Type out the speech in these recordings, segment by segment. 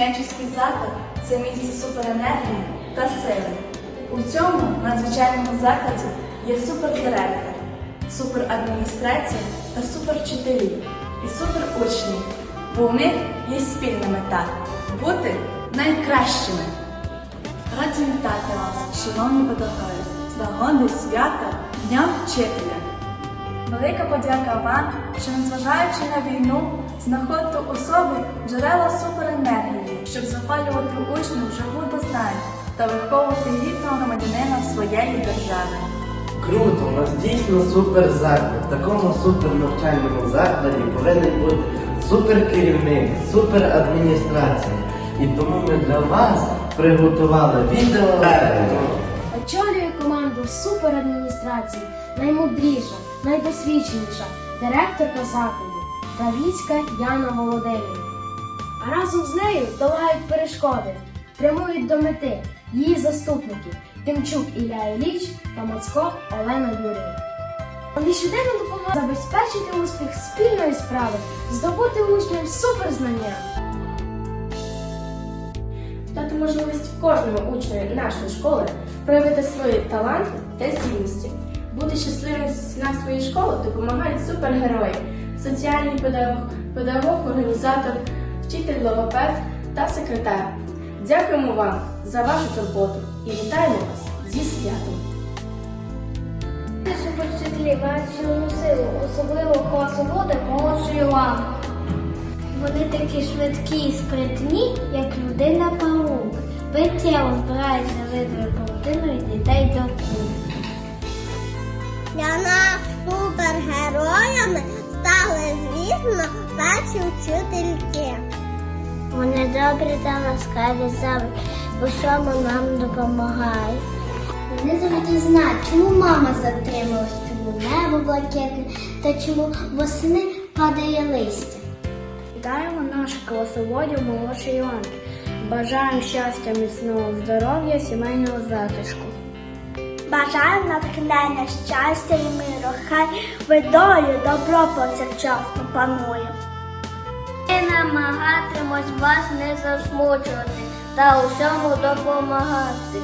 Деснячий заклад це місце суперенергії та сили. У цьому надзвичайному закладі є супердиректор, суперадміністрація та супервчителі і суперучні, бо у них є спільна мета бути найкращими. Раді вітати вас, шановні педагоги, з нагоди свята Дня вчителя. Велика подяка вам, що незважаючи на війну, знаходите у собі джерела суперенергії, щоб запалювати учнів живу до знань та виховувати гідного громадянина своєї держави. Круто, у нас дійсно супер заклад. В такому супер навчальному закладі повинен бути супер керівник, супер адміністрація. І тому ми для вас приготували відео. Очолює команду суперадміністрації, наймудріша, найдосвідченіша директорка закладу Правіцька Яна Володимирівна. А разом з нею долають перешкоди, прямують до мети її заступники Тимчук Ілля Іліч та Мацко Олена Юрівна. Вони щоденно допомагають забезпечити успіх спільної справи, здобути учням суперзнання. дати можливість кожному учню нашої школи проявити свої таланти та здібності. Бути щасливим в стінах своєї школи допомагають супергерої, соціальний педагог, педагог, організатор, вчитель, логопед та секретар. Дякуємо вам за вашу турботу і вітаємо вас зі святом! Супервчителі мають сильну силу, особливо класу води молодшої лами. Вони такі швидкі і спритні, як людина паук. Миттєво збираються видри паутину і дітей до куль. Для нас супергероями стали, звісно, перші вчительки. Вони добрі та ласкаві завжди, у всьому нам допомагають. Вони завжди знають, чому мама затрималась, чому небо блакитне та чому восени падає листя. Вітаємо наших класоводів молодшої ланки. Бажаємо щастя, міцного здоров'я, сімейного затишку. Бажаю натхнення, щастя і миру. Хай ви долю добро повсякчасно панує. Ми намагатимось вас не засмучувати та усьому допомагати.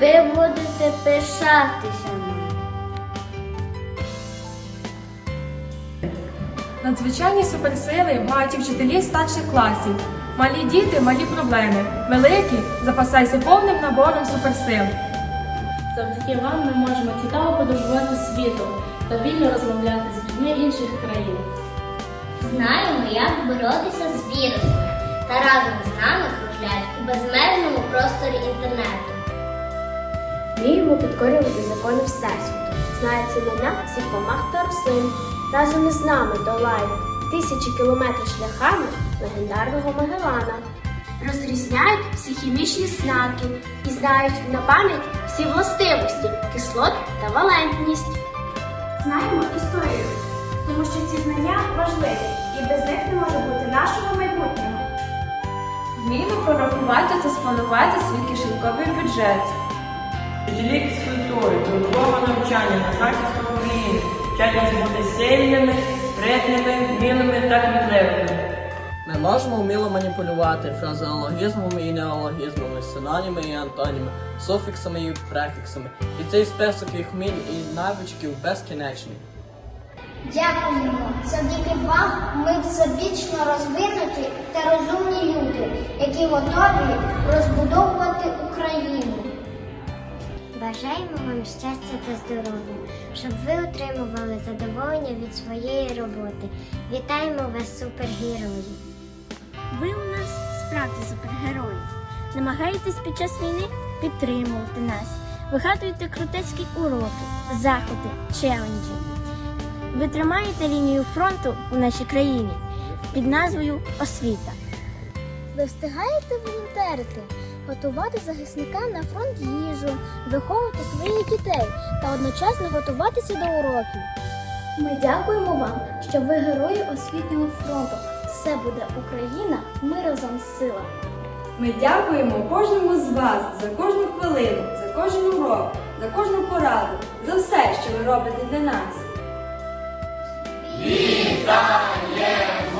Ви будете пишатися. Надзвичайні суперсили мають і вчителі старших класів. Малі діти, малі проблеми. Великі запасайся повним набором суперсил. Завдяки вам ми можемо цікаво подорожувати світом та вільно розмовляти з людьми інших країн. Знаємо, як боротися з вірусами та разом з нами кружляють у безмежному просторі інтернету. Вміємо підкорювати закони Всесвіту, знають імена всіх комах та рослин. Разом із нами долають тисячі кілометрів шляхами легендарного Магелана. Розрізняють всі хімічні знаки і знають на пам'ять всі властивості, кислот та валентність. І без них не може бути нашого майбутнього. Вміємо прорахувати та спланувати свій кишеньковий бюджет. Вчителі фізкультури, трудового навчання на захист України, вчать нас бути сильними, спритними, вмілими та кмітливими. Ми можемо вміло маніпулювати фразеологізмами і неологізмами, синоніми і антоніми, суфіксами і префіксами. І цей список їх вмінь і навичків безкінечний. Дякуємо. Завдяки вам ми всебічно розвинуті та розумні люди, які готові розбудовувати Україну. Бажаємо вам щастя та здоров'я, щоб ви отримували задоволення від своєї роботи. Вітаємо вас, супергерої! Ви у нас справді супергерої. Намагайтесь під час війни підтримувати нас. Вигадуйте крутецькі уроки, заходи, челенджі. Ви тримаєте лінію фронту у нашій країні під назвою Освіта. Ви встигаєте волонтерити, готувати захисникам на фронт їжу, виховувати своїх дітей та одночасно готуватися до уроків. Ми дякуємо вам, що ви герої освітнього фронту. Все буде Україна, ми разом сила. Ми дякуємо кожному з вас за кожну хвилину, за кожен урок, за кожну пораду, за все, що ви робите для нас. Вітаємо!